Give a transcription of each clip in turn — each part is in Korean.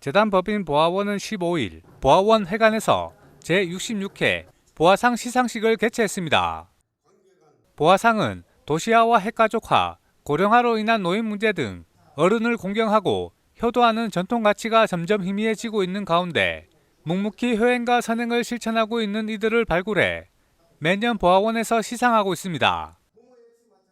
재단법인 보아원은 15일 보아원 회관에서 제66회 보아상 시상식을 개최했습니다. 보아상은 도시화와 핵가족화, 고령화로 인한 노인 문제 등 어른을 공경하고 효도하는 전통 가치가 점점 희미해지고 있는 가운데 묵묵히 효행과 선행을 실천하고 있는 이들을 발굴해 매년 보아원에서 시상하고 있습니다.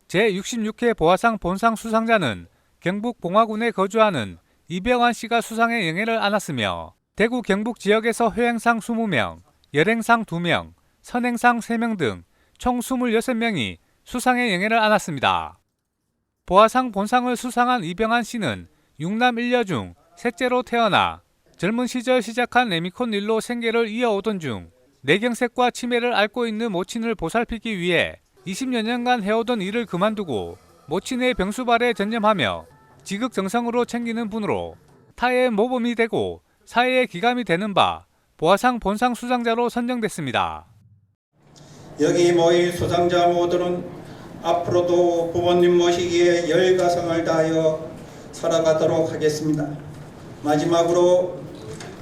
제66회 보아상 본상 수상자는 경북 봉화군에 거주하는 이병환 씨가 수상의 영예를 안았으며 대구 경북 지역에서 효행상 20명, 열행상 2명, 선행상 3명 등 총 26명이 수상의 영예를 안았습니다. 보아상 본상을 수상한 이병환 씨는 육남 일녀 중 셋째로 태어나 젊은 시절 시작한 레미콘 일로 생계를 이어오던 중 뇌경색과 치매를 앓고 있는 모친을 보살피기 위해 20여 년간 해오던 일을 그만두고 모친의 병수발에 전념하며 지극정성으로 챙기는 분으로 타의 모범이 되고 사회의 기감이 되는 바 보아상 본상 수상자로 선정됐습니다. 여기 모인 수상자 모두는 앞으로도 부모님 모시기에 열가성을 다하여 살아가도록 하겠습니다. 마지막으로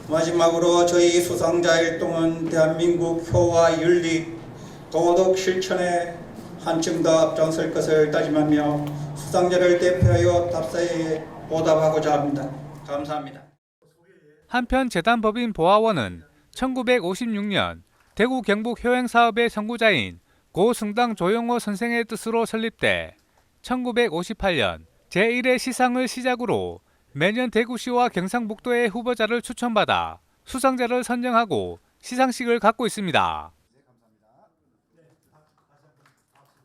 마지막으로 저희 수상자 일동은 대한민국 효와 윤리, 도덕 실천에 한층 더 앞장설 것을 다짐하며 수상자를 대표하여 답사에 보답하고자 합니다. 감사합니다. 한편 재단법인 보아원은 1956년 대구 경북 효행 사업의 선구자인 고 승당 조용호 선생의 뜻으로 설립돼 1958년 제1회 시상을 시작으로 매년 대구시와 경상북도의 후보자를 추천받아 수상자를 선정하고 시상식을 갖고 있습니다.